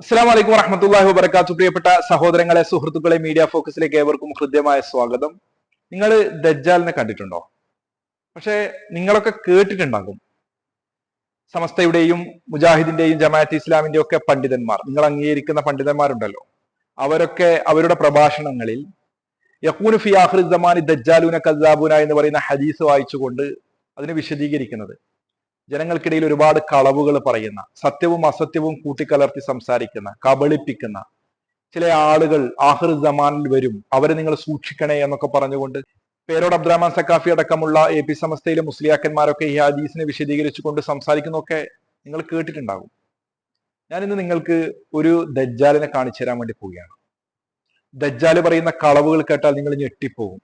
അസ്സാം വലൈക്കും വറഹമത്തല്ലാഹി വബർക്കാത്തു പ്രിയപ്പെട്ട സഹോദരങ്ങളെ സുഹൃത്തുക്കളെ മീഡിയ ഫോക്കസിലേക്ക് ഏവർക്കും ഹൃദ്യമായ സ്വാഗതം. നിങ്ങൾ ദജ്ജാലിനെ കണ്ടിട്ടുണ്ടോ? പക്ഷെ നിങ്ങളൊക്കെ കേട്ടിട്ടുണ്ടാകും. സമസ്തയുടെയും മുജാഹിദിന്റെയും ജമാഅത്ത് ഇസ്ലാമിന്റെയും ഒക്കെ പണ്ഡിതന്മാർ നിങ്ങൾ അംഗീകരിക്കുന്ന പണ്ഡിതന്മാരുണ്ടല്ലോ. അവരൊക്കെ അവരുടെ പ്രഭാഷണങ്ങളിൽ യക്കൂനു ഫി ആഖിർ സമാനി ദജ്ജാലൂന കസാബൂന എന്ന് പറയുന്ന ഹദീസ് വായിച്ചുകൊണ്ട് അതിനെ വിശദീകരിക്കുന്നത്. ജനങ്ങൾക്കിടയിൽ ഒരുപാട് കളവുകൾ പറയുന്ന സത്യവും അസത്യവും കൂട്ടിക്കലർത്തി സംസാരിക്കുന്ന കബളിപ്പിക്കുന്ന ചില ആളുകൾ ആഹിർ ജമാനിൽ വരും. അവരെ നിങ്ങൾ സൂക്ഷിക്കണേ എന്നൊക്കെ പറഞ്ഞുകൊണ്ട് പേരോട് അബ്ദുറഹ്മാൻ സക്കാഫി അടക്കമുള്ള എ പി സമസ്തയിലെ മുസ്ലിയാക്കന്മാരൊക്കെ ഈ ഹദീസിനെ വിശദീകരിച്ചുകൊണ്ട് സംസാരിക്കുന്നൊക്കെ നിങ്ങൾ കേട്ടിട്ടുണ്ടാകും. ഞാൻ ഇന്ന് നിങ്ങൾക്ക് ഒരു ദജ്ജാലിനെ കാണിച്ചു തരാൻ വേണ്ടി പോവുകയാണ്. ദജ്ജാൽ പറയുന്ന കളവുകൾ കേട്ടാൽ നിങ്ങൾ ഞെട്ടിപ്പോകും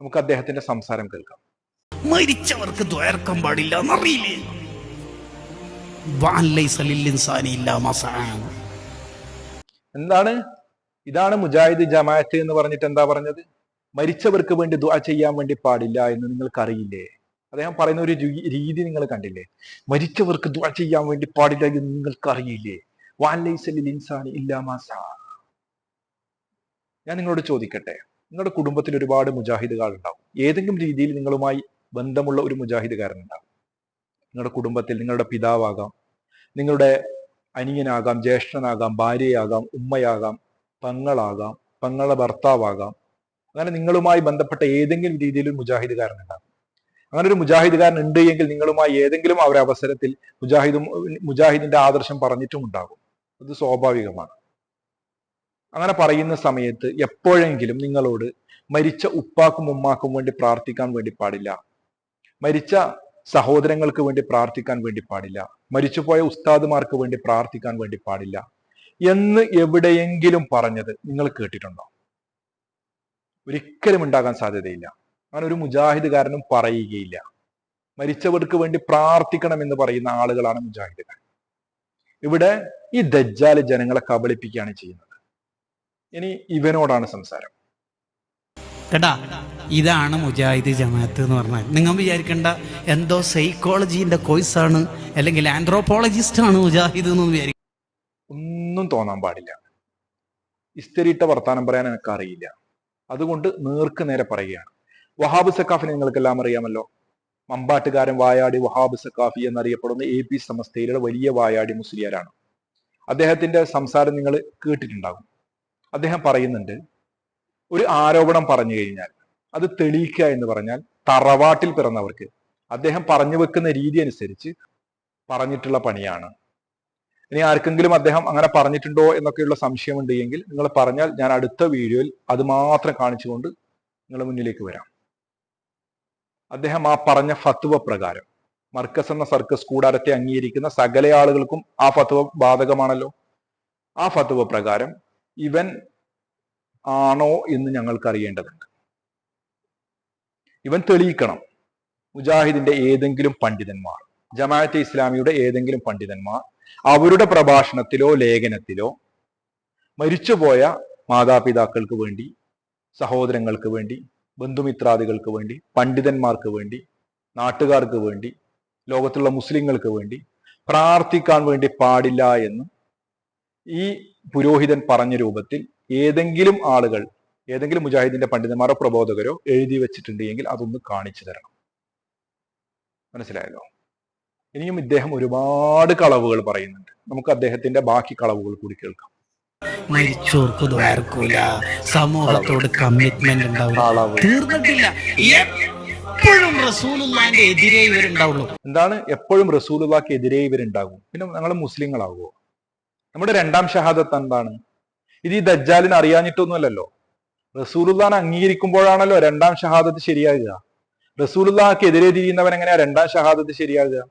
നമുക്ക് അദ്ദേഹത്തിന്റെ സംസാരം കേൾക്കാം. മരിച്ചവർക്ക് ദ്വയർക്കം പാടില്ല എന്നറിയില്ലേ. എന്താണ്? ഇതാണ് മുജാഹിദ് ജമാഅത്ത് എന്ന് പറഞ്ഞിട്ട് എന്താ പറഞ്ഞത്? മരിച്ചവർക്ക് വേണ്ടി ദുആ ചെയ്യാൻ വേണ്ടി പാടില്ല എന്ന് നിങ്ങൾക്ക് അറിയില്ലേ അദ്ദേഹം പറയുന്ന ഒരു രീതി നിങ്ങൾ കണ്ടില്ലേ? മരിച്ചവർക്ക് ദുആ ചെയ്യാൻ വേണ്ടി പാടില്ല എന്ന് നിങ്ങൾക്ക് അറിയില്ലേ ഇൻസാനി ഇല്ലാ മാ സഅ. ഞാൻ നിങ്ങളോട് ചോദിക്കട്ടെ? നിങ്ങളുടെ കുടുംബത്തിൽ ഒരുപാട് മുജാഹിദുകൾ ഉണ്ടാവും. ഏതെങ്കിലും രീതിയിൽ നിങ്ങളുമായി ബന്ധമുള്ള ഒരു മുജാഹിദുകാരൻ ഉണ്ടാവും നിങ്ങളുടെ കുടുംബത്തിൽ നിങ്ങളുടെ പിതാവാകാം നിങ്ങളുടെ അനിയനാകാം ജ്യേഷ്ഠനാകാം ഭാര്യയാകാം ഉമ്മയാകാം പങ്ങളാകാം പങ്ങളുടെ ഭർത്താവാകാം. അങ്ങനെ നിങ്ങളുമായി ബന്ധപ്പെട്ട ഏതെങ്കിലും രീതിയിൽ ഒരു മുജാഹിദുകാരൻ ഉണ്ടാകും അങ്ങനെ ഒരു മുജാഹിദുകാരൻ ഉണ്ട് എങ്കിൽ നിങ്ങളുമായി ഏതെങ്കിലും ആ ഒരു അവസരത്തിൽ മുജാഹിദും മുജാഹിദിന്റെ ആദർശം പറഞ്ഞിട്ടും ഉണ്ടാകും അത് സ്വാഭാവികമാണ്. അങ്ങനെ പറയുന്ന സമയത്ത് എപ്പോഴെങ്കിലും നിങ്ങളോട് മരിച്ച ഉപ്പാക്കും ഉമ്മാക്കും വേണ്ടി പ്രാർത്ഥിക്കാൻ വേണ്ടി പാടില്ല. മരിച്ച സഹോദരങ്ങൾക്ക് വേണ്ടി പ്രാർത്ഥിക്കാൻ വേണ്ടി പാടില്ല. മരിച്ചുപോയ ഉസ്താദുമാർക്ക് വേണ്ടി പ്രാർത്ഥിക്കാൻ വേണ്ടി പാടില്ല. എന്ന് എവിടെയെങ്കിലും പറഞ്ഞത് നിങ്ങൾ കേട്ടിട്ടുണ്ടോ? ഒരിക്കലും ഉണ്ടാകാൻ സാധ്യതയില്ല. അങ്ങനെ ഒരു മുജാഹിദുകാരനും പറയുകയില്ല. മരിച്ചവർക്ക് വേണ്ടി പ്രാർത്ഥിക്കണം എന്ന് പറയുന്ന ആളുകളാണ് മുജാഹിദുകാർ. ഇവിടെ ഈ ദജ്ജാൽ ജനങ്ങളെ കബളിപ്പിക്കുകയാണ് ചെയ്യുന്നത്. ഇനി ഇവനോടാണ് സംസാരം. ഇതാണ് മുജാഹിദ് ജമാഅത്ത് എന്ന് പറഞ്ഞാൽ. നിങ്ങൾ വിചാരിക്കേണ്ട എന്തോ സൈക്കോളജീന്റെ കോഴ്സാണ് അല്ലെങ്കിൽ ആന്ത്രോപോളജിസ്റ്റ് ആണ് മുജാഹിദ് എന്ന് വിചാരിക്കും ഒന്നും തോന്നാൻ പാടില്ല. ഇസ്തരിയിട്ട വർത്താനം പറയാൻ എനിക്ക് അറിയില്ല അതുകൊണ്ട് നേർക്ക് നേരെ പറയുകയാണ്. വഹാബ് സക്കാഫിനെ നിങ്ങൾക്കെല്ലാം അറിയാമല്ലോ. മമ്പാട്ടുകാരൻ വായാടി വഹാബ് സക്കാഫി എന്നറിയപ്പെടുന്ന എ പി സമസ്തയിലെ വലിയ വായാടി മുസ്ലിയാരാണ്. അദ്ദേഹത്തിന്റെ സംസാരം നിങ്ങൾ കേട്ടിട്ടുണ്ടാകും. അദ്ദേഹം പറയുന്നുണ്ട് ഒരു ആരോപണം പറഞ്ഞു കഴിഞ്ഞാൽ അത് തെളിയിക്കുക എന്ന് പറഞ്ഞാൽ തറവാട്ടിൽ പിറന്നവർക്ക് അദ്ദേഹം പറഞ്ഞു വെക്കുന്ന രീതി അനുസരിച്ച് പറഞ്ഞിട്ടുള്ള പണിയാണ്. ഇനി ആർക്കെങ്കിലും അദ്ദേഹം അങ്ങനെ പറഞ്ഞിട്ടുണ്ടോ എന്നൊക്കെയുള്ള സംശയമുണ്ട് എങ്കിൽ നിങ്ങൾ പറഞ്ഞാൽ ഞാൻ അടുത്ത വീഡിയോയിൽ അത് മാത്രം കാണിച്ചുകൊണ്ട് നിങ്ങളുടെ മുന്നിലേക്ക് വരാം. അദ്ദേഹം ആ പറഞ്ഞ ഫത്വ പ്രകാരം മർക്കസ് എന്ന സർക്കസ് കൂടാരത്തെ അംഗീകരിക്കുന്ന സകല ആളുകൾക്കും ആ ഫത്വ ബാധകമാണല്ലോ. ആ ഫത്വ പ്രകാരം ഇവൻ ആണോ എന്ന് ഞങ്ങൾക്ക് അറിയേണ്ടതുണ്ട് ഇവൻ തെളിയിക്കണം. മുജാഹിദിന്റെ ഏതെങ്കിലും പണ്ഡിതന്മാർ ജമാഅത്തെ ഇസ്ലാമിയുടെ ഏതെങ്കിലും പണ്ഡിതന്മാർ അവരുടെ പ്രഭാഷണത്തിലോ ലേഖനത്തിലോ മരിച്ചുപോയ മാതാപിതാക്കൾക്ക് വേണ്ടി സഹോദരങ്ങൾക്ക് വേണ്ടി ബന്ധുമിത്രാദികൾക്ക് വേണ്ടി പണ്ഡിതന്മാർക്ക് വേണ്ടി നാട്ടുകാർക്ക് വേണ്ടി ലോകത്തുള്ള മുസ്ലിങ്ങൾക്ക് വേണ്ടി പ്രാർത്ഥിക്കാൻ വേണ്ടി പാടില്ല എന്ന് ഈ പുരോഹിതൻ പറഞ്ഞ രൂപത്തിൽ ഏതെങ്കിലും ആളുകൾ ഏതെങ്കിലും മുജാഹിദിന്റെ പണ്ഡിതന്മാരോ പ്രബോധകരോ എഴുതി വെച്ചിട്ടുണ്ട് എങ്കിൽ അതൊന്ന് കാണിച്ചു തരണം. മനസ്സിലായല്ലോ? ഇനിയും ഇദ്ദേഹം ഒരുപാട് കളവുകൾ പറയുന്നുണ്ട്. നമുക്ക് അദ്ദേഹത്തിന്റെ ബാക്കി കളവുകൾ കൂടി കേൾക്കാം. മരിച്ചോർക്ക് ദ്വേർക്കൂല സമൂഹത്തോട് കമ്മിറ്റ്മെന്റ് ഉണ്ടാവില്ല. തീർന്നിട്ടില്ല. എപ്പോഴും റസൂലുള്ളാന്റെ എതിരെ ഇവരുണ്ടാവുള്ളൂ. എന്താണ്? എപ്പോഴും റസൂലുള്ളാക്ക് എതിരെ ഇവരുണ്ടാകും. പിന്നെ ഞങ്ങൾ മുസ്ലിങ്ങളാകുമോ നമ്മുടെ രണ്ടാം ഷഹാദത്ത് എന്താണ്? ഇത് ഈ ദജ്ജാലിന് അറിയാഞ്ഞിട്ടൊന്നുമല്ലല്ലോ. റസൂലുള്ളാനെ അംഗീകരിക്കുമ്പോഴാണല്ലോ രണ്ടാം ഷഹാദത്ത് ശരിയാകുക റസൂലുല്ലാക്ക് എതിരെ തിരിയുന്നവൻ എങ്ങനെയാ രണ്ടാം ഷഹാദത്ത് ശരിയാകുക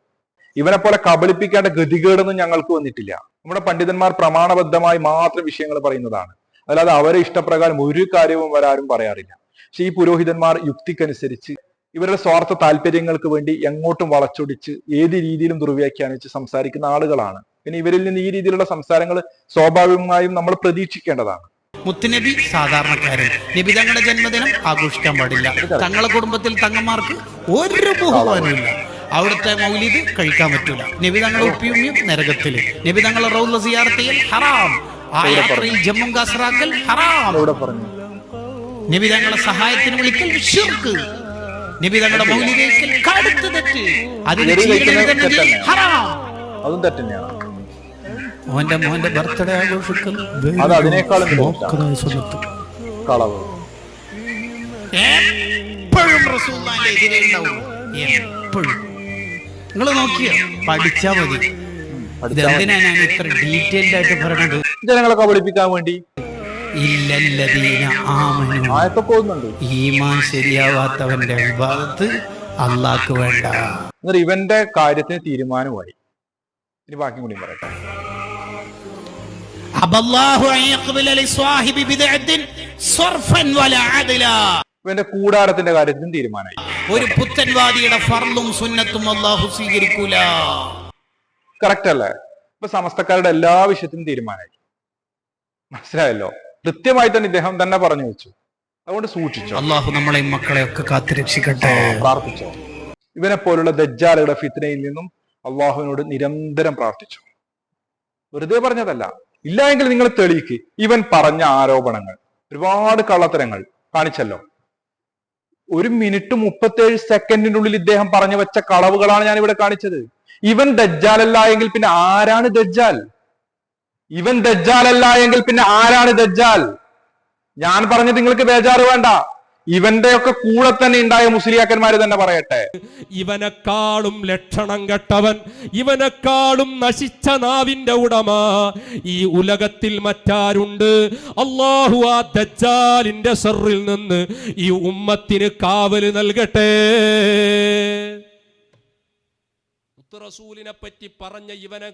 ഇവനെ പോലെ കബളിപ്പിക്കേണ്ട ഗതികേടൊന്നും ഞങ്ങൾക്ക് വന്നിട്ടില്ല. നമ്മുടെ പണ്ഡിതന്മാർ പ്രമാണബദ്ധമായി മാത്രം വിഷയങ്ങൾ പറയുന്നതാണ്. അല്ലാതെ അവരെ ഇഷ്ടപ്രകാരം ഒരു കാര്യവും അവരാരും പറയാറില്ല. പക്ഷെ ഈ പുരോഹിതന്മാർ യുക്തിക്കനുസരിച്ച് ഇവരുടെ സ്വാർത്ഥ താല്പര്യങ്ങൾക്ക് വേണ്ടി എങ്ങോട്ടും വളച്ചൊടിച്ച് ഏത് രീതിയിലും ദുർവ്യാഖ്യാനിച്ച് സംസാരിക്കുന്ന ആളുകളാണ്. പിന്നെ ഇവരിൽ നിന്ന് ഈ രീതിയിലുള്ള സംസാരങ്ങൾ സ്വാഭാവികമായും നമ്മൾ പ്രതീക്ഷിക്കേണ്ടതാണ്. മുത്തുനബി സാധാരണക്കാരൻ. നബി തങ്ങളുടെ ജന്മദിനം ആഘോഷിക്കാൻ പാടില്ല. തങ്ങളുടെ കുടുംബത്തിൽ തങ്ങന്മാർക്ക് ഒരു ബഹുമാനമില്ല അവിടുത്തെ മൗലിദ് കഴിക്കാൻ പറ്റൂല. നബി തങ്ങളുടെ ഉപ്പിയുമ്മിയും നരകത്തിൽ നബി തങ്ങളെ റൗല സിയാർത്തയിൽ ഹറാം. ആ യാത്രയിൽ ജമ്മു കാസറാക്കൽ ഹറാം. നബി തങ്ങളെ സഹായത്തിന് വിളിക്കൽ ഷിർക്ക്. നബി തങ്ങളുടെ മൗലികയ്ക്കൽ കടുത്ത് തെറ്റ്. അതിന് ഹറാം. അതും തെറ്റന്നെയാണ്. മോന്റെ മോന്റെ ബർത്ത്ഡേ ആഘോഷിക്കൽ അത് അതിനേക്കാളും. കളവ്. എപ്പോഴും എതിരെ ഉണ്ടാവും. എപ്പോഴും. നിങ്ങൾ നോക്കിയോ? പഠിച്ചാ മതി. ഇതെന്തിനാ ഞാൻ ഇത്ര ഡീറ്റെയിൽഡ് ആയിട്ട് പറയണത് ജനങ്ങളെ കബളിപ്പിക്കാൻ വേണ്ടി. ഈമാൻ ശരിയാവാത്തവന്റെ വിഭാഗത്ത് അള്ളാക്ക് വേണ്ട. ഇവന്റെ കാര്യത്തിന് തീരുമാനമായി. ഇനി ബാക്കി കൂടി പറയട്ടെ ഇവന്റെ കൂടാരത്തിന്റെ കാര്യത്തിനും തീരുമാനമായി. ഒരു പുത്തൻവാദിയുടെ ഫർളും സുന്നത്തും അള്ളാഹു സ്വീകരിക്കൂല. കറക്റ്റ് അല്ലേ? ഇപ്പൊ സമസ്തക്കാരുടെ എല്ലാ വിഷയത്തിനും തീരുമാനമായി. മനസ്സിലായല്ലോ? കൃത്യമായി തന്നെ ഇദ്ദേഹം തന്നെ പറഞ്ഞു വെച്ചു. അതുകൊണ്ട് സൂക്ഷിച്ചു. അള്ളാഹു നമ്മളെ മക്കളെ ഒക്കെ കാത്തുരക്ഷിക്കട്ടെ പ്രാർത്ഥിച്ചോ. ഇവനെ പോലുള്ള ദജ്ജാലുകളുടെ ഫിത്നയിൽ നിന്നും അള്ളാഹുവിനോട് നിരന്തരം പ്രാർത്ഥിച്ചു. വെറുതെ പറഞ്ഞതല്ല. ഇല്ല എങ്കിൽ നിങ്ങൾ തെളിയിക്ക്. ഇവൻ പറഞ്ഞ ആരോപണങ്ങൾ. ഒരുപാട് കള്ളത്തരങ്ങൾ. കാണിച്ചല്ലോ. ഒരു മിനിറ്റ് മുപ്പത്തേഴ് സെക്കൻഡിനുള്ളിൽ ഇദ്ദേഹം പറഞ്ഞു വെച്ച കളവുകളാണ് ഞാൻ ഇവിടെ കാണിച്ചത്. ഇവൻ ദജ്ജാലല്ല എങ്കിൽ പിന്നെ ആരാണ് ദജ്ജാൽ? ഇവൻ ദജ്ജാലല്ല എങ്കിൽ പിന്നെ ആരാണ് ദജ്ജാൽ? ഞാൻ പറഞ്ഞത് നിങ്ങൾക്ക് ബേജാറ് വേണ്ട. ഇവന്റെ ഒക്കെ കൂടെ തന്നെ ഉണ്ടായ മുസ്ലിയാക്കന്മാര് തന്നെ പറയട്ടെ. ഇവനെക്കാളും ലക്ഷണം കെട്ടവൻ ഇവനെക്കാളും നശിച്ച നാവിന്റെ ഉടമ ഈ ഉലകത്തിൽ മറ്റാരുണ്ട്? അള്ളാഹു ആ ദജ്ജാലിന്റെ സെറിൽ നിന്ന് ഈ ഉമ്മത്തിന് കാവൽ നൽകട്ടെ. റസൂലിനെ പറ്റി പറഞ്ഞ ഇവനെ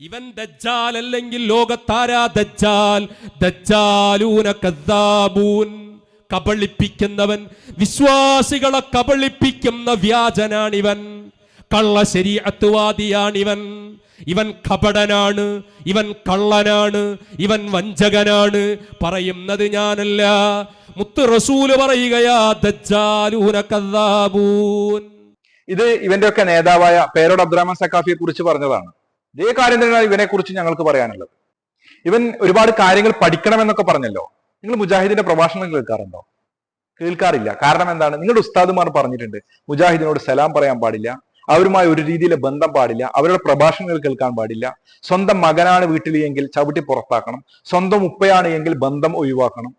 ഇവൻ ദജ്ജാൽ അല്ലെങ്കിൽ ലോകത്താരാ ദജ്ജാൽ? ദജ്ജാലൂന കദ്ദാബൂൻ. കബളിപ്പിക്കുന്നവൻ വിശ്വാസികളെ കബളിപ്പിക്കുന്ന വ്യാജനാണിവൻ. കള്ള ശരീഅത്തുവാദിയാണിവൻ. ഇവൻ കപടനാണ് ഇവൻ കള്ളനാണ് ഇവൻ വഞ്ചകനാണ്. പറയുന്നത് ഞാനല്ല. മുത്ത് റസൂൽ പറയുകയാ ഇത് ഇവന്റെ ഒക്കെ നേതാവായ പേരോട് അബ്ദുറഹ്മാൻ സക്കാഫിയെ കുറിച്ച് പറഞ്ഞതാണ്. ഇതേ കാര്യം തന്നെയാണ് ഇവനെ കുറിച്ച് ഞങ്ങൾക്ക് പറയാനുള്ളത്. ഇവൻ ഒരുപാട് കാര്യങ്ങൾ പഠിക്കണമെന്നൊക്കെ പറഞ്ഞല്ലോ. നിങ്ങൾ മുജാഹിദിന്റെ പ്രഭാഷണം കേൾക്കാറുണ്ടോ? കേൾക്കാറില്ല. കാരണം എന്താണ്? നിങ്ങളുടെ ഉസ്താദുമാർ പറഞ്ഞിട്ടുണ്ട് മുജാഹിദിനോട് സലാം പറയാൻ പാടില്ല അവരുമായി ഒരു രീതിയിലെ ബന്ധം പാടില്ല അവരുടെ പ്രഭാഷണങ്ങൾ കേൾക്കാൻ പാടില്ല സ്വന്തം മകനാണ് വീട്ടിൽ എങ്കിൽ ചവിട്ടി പുറത്താക്കണം സ്വന്തം ഉപ്പയാണ് എങ്കിൽ ബന്ധം ഒഴിവാക്കണം.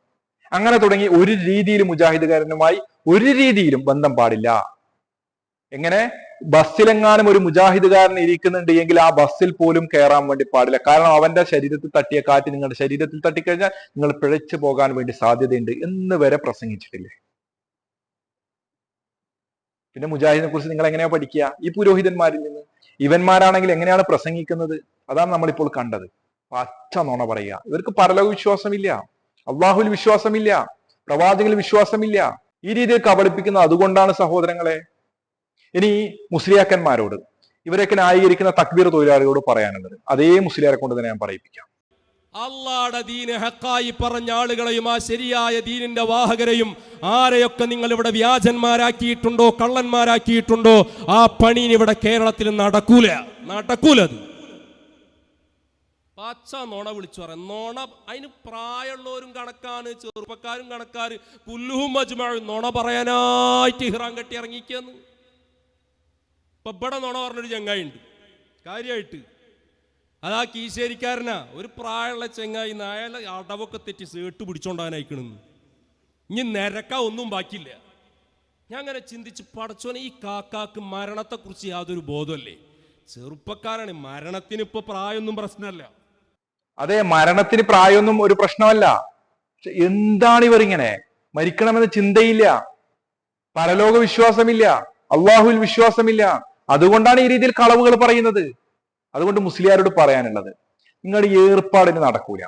അങ്ങനെ തുടങ്ങി ഒരു രീതിയിലും മുജാഹിദുകാരനുമായി ഒരു രീതിയിലും ബന്ധം പാടില്ല. എങ്ങനെ? ബസ്സിലെങ്ങാനും ഒരു മുജാഹിദുകാരൻ ഇരിക്കുന്നുണ്ട് എങ്കിൽ ആ ബസ്സിൽ പോലും കയറാൻ വേണ്ടി പാടില്ല. കാരണം അവന്റെ ശരീരത്തിൽ തട്ടിയ കാറ്റ് നിങ്ങളുടെ ശരീരത്തിൽ തട്ടിക്കഴിഞ്ഞാൽ നിങ്ങൾ പിഴച്ചു പോകാൻ വേണ്ടി സാധ്യതയുണ്ട് എന്ന് വരെ പ്രസംഗിച്ചിട്ടില്ലേ? പിന്നെ മുജാഹിദിനെ കുറിച്ച് നിങ്ങൾ എങ്ങനെയാ പഠിക്കുക? ഈ പുരോഹിതന്മാരിൽ നിന്ന് ഇവന്മാരാണെങ്കിൽ എങ്ങനെയാണ് പ്രസംഗിക്കുന്നത്? അതാണ് നമ്മളിപ്പോൾ കണ്ടത്. പച്ച നോണ പറയുക. ഇവർക്ക് പരലോക വിശ്വാസമില്ല. അള്ളാഹുൽ വിശ്വാസമില്ല. പ്രവാചകനിൽ വിശ്വാസമില്ല. ഈ രീതിയിൽ കബളിപ്പിക്കുന്നത് അതുകൊണ്ടാണ് സഹോദരങ്ങളെ. ഇനി മുസ്ലിയാക്കന്മാരോട് ഇവരൊക്കെ ന്യായീകരിക്കുന്ന തക്ബീർ തൊഴിലാളികളോട് പറയാനുള്ളത് അതേ മുസ്ലിയാരെ കൊണ്ട് തന്നെ ഞാൻ പറയിപ്പിക്കാം. അള്ളാടെ ദീന് ഹക്കായി പറഞ്ഞ ആളുകളെയും ആ ശരിയായ ദീനിന്റെ വാഹകരെയും ആരെയൊക്കെ നിങ്ങൾ ഇവിടെ വ്യാജന്മാരാക്കിയിട്ടുണ്ടോ കള്ളന്മാരാക്കിയിട്ടുണ്ടോ ആ പണി ഇവിടെ കേരളത്തിൽ നടക്കൂല. നടക്കൂല അത്. പച്ച നോണ വിളിച്ചു പറയാം നോണ അതിന് പ്രായമുള്ളവരും കണക്കാണ് ചെറുപ്പക്കാരും കണക്കാര് കുല്ലുഹും മജുമാഴും നോണ പറയാനായിട്ട് ഹിറാൻ കെട്ടി ഇറങ്ങിക്കുന്നു ഇപ്പൊ ഇവിടെ നോണ പറഞ്ഞൊരു ചങ്ങായി ഉണ്ട് കാര്യമായിട്ട് അതാ കീശേരിക്കാരനാ. ഒരു പ്രായമുള്ള ചെങ്ങായി നായാലെ അടവൊക്കെ തെറ്റി സേട്ട് പിടിച്ചോണ്ടാനായിക്കണെന്ന്. ഇനി നിരക്ക ഒന്നും ബാക്കിയില്ല. ഞാൻ അങ്ങനെ ചിന്തിച്ച് പടച്ചോനെ ഈ കാക്കാക്ക് മരണത്തെക്കുറിച്ച് യാതൊരു ബോധമല്ലേ ചെറുപ്പക്കാരാണ്. മരണത്തിന് ഇപ്പൊ പ്രായമൊന്നും പ്രശ്നമല്ല. അതെ മരണത്തിന് പ്രായമൊന്നും ഒരു പ്രശ്നമല്ല. എന്താണ് ഇവർ ഇങ്ങനെ മരിക്കണമെന്ന ചിന്തയില്ല. പരലോക വിശ്വാസമില്ല. അള്ളാഹുവിൽ വിശ്വാസമില്ല. അതുകൊണ്ടാണ് ഈ രീതിയിൽ കളവുകൾ പറയുന്നത്. അതുകൊണ്ട് മുസ്ലിയാരോട് പറയാനുള്ളത് നിങ്ങളുടെ ഏർപ്പാടിന് നടക്കൂല.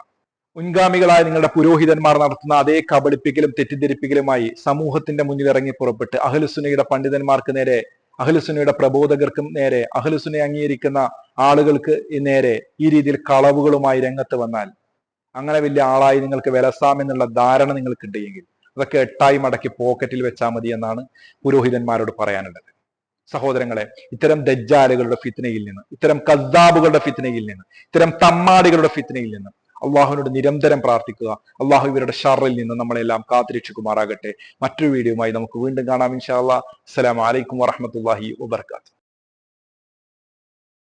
മുൻഗാമികളായ നിങ്ങളുടെ പുരോഹിതന്മാർ നടത്തുന്ന അതേ കബളിപ്പിക്കലും തെറ്റിദ്ധരിപ്പിക്കലുമായി സമൂഹത്തിന്റെ മുന്നിൽ ഇറങ്ങി പുറപ്പെട്ട് അഹലുസുനയുടെ പണ്ഡിതന്മാർക്ക് നേരെ അഹലുസുനയുടെ പ്രബോധകർക്കും നേരെ അഹലുസുനെ അംഗീകരിക്കുന്ന ആളുകൾക്ക് നേരെ ഈ രീതിയിൽ കളവുകളുമായി രംഗത്ത് വന്നാൽ അങ്ങനെ വലിയ ആളായി നിങ്ങൾക്ക് വിലസാം എന്നുള്ള ധാരണ നിങ്ങൾക്കുണ്ടെങ്കിൽ അതൊക്കെ എട്ടായി മടക്കി പോക്കറ്റിൽ വെച്ചാൽ മതി എന്നാണ് പുരോഹിതന്മാരോട് പറയാനുള്ളത്. സഹോദരങ്ങളെ ഇത്തരം ദജ്ജാലുകളുടെ ഫിത്നയിൽ നിന്ന് ഇത്തരം കദ്ദാബുകളുടെ ഫിത്നയിൽ നിന്ന് ഇത്തരം തമ്മാടികളുടെ ഫിത്നയിൽ നിന്ന് അള്ളാഹുവിനോട് നിരന്തരം പ്രാർത്ഥിക്കുക. അള്ളാഹു ഇവരുടെ ഷറിൽ നിന്ന് നമ്മളെല്ലാം കാത്തിരക്ഷിക്കുമാറാകട്ടെ. മറ്റൊരു വീഡിയോയുമായി നമുക്ക് വീണ്ടും കാണാം ഇൻഷാ അല്ലാ അസ്സലാമു അലൈക്കും വറഹ്മത്തുള്ളാഹി വബർക്കാത്തു